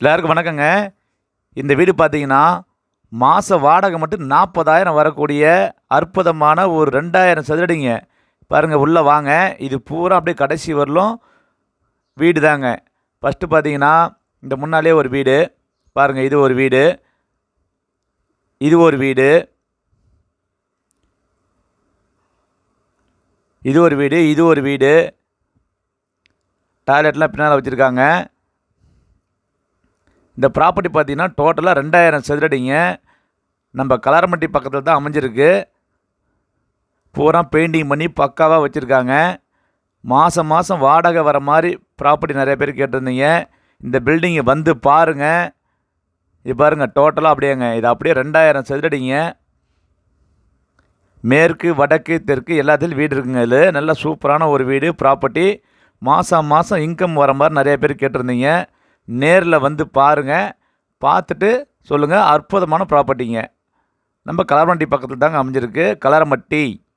எல்லாருக்கும் வணக்கங்க. இந்த வீடு பார்த்தீங்கன்னா மாத வாடகை மட்டும் நாற்பதாயிரம் வரக்கூடிய அற்புதமான ஒரு ரெண்டாயிரம் சதுரடிங்க. பாருங்கள் உள்ளே வாங்க. இது பூரா அப்படியே கடைசி வரலும் வீடு தாங்க. ஃபஸ்ட்டு பார்த்தீங்கன்னா இந்த முன்னாலே ஒரு வீடு. பாருங்கள் இது ஒரு வீடு. இது ஒரு வீடு. இது ஒரு வீடு இது ஒரு வீடு. டாய்லெட்லாம் பின்னால் வச்சுருக்காங்க. இந்த ப்ராப்பர்ட்டி பார்த்தீங்கன்னா டோட்டலாக ரெண்டாயிரம் சதுரடிங்க நம்ம கலாரமட்டி பக்கத்தில் தான் அமைஞ்சிருக்கு. பூரா பெயிண்டிங் பண்ணி பக்காவாக வச்சுருக்காங்க. மாதம் மாதம் வாடகை வர மாதிரி ப்ராப்பர்ட்டி நிறைய பேர் கேட்டிருந்தீங்க. இந்த பில்டிங்கை வந்து பாருங்கள் இது பாருங்கள் டோட்டலாக அப்படியேங்க. இது அப்படியே ரெண்டாயிரம் சதுரடிங்க மேற்கு வடக்கு தெற்கு எல்லாத்துலேயும் வீடு இருக்குங்க இது நல்ல சூப்பரான ஒரு வீடு ப்ராப்பர்ட்டி மாதம் மாதம் இன்கம் வர மாதிரி நிறைய பேர் கேட்டிருந்தீங்க. நேரில் வந்து பாருங்கள் பார்த்துட்டு சொல்லுங்கள் அற்புதமான ப்ராப்பர்ட்டிங்க நம்ம கலரமட்டி பக்கத்தில் தாங்க அமைஞ்சிருக்கு. கலரமட்டி.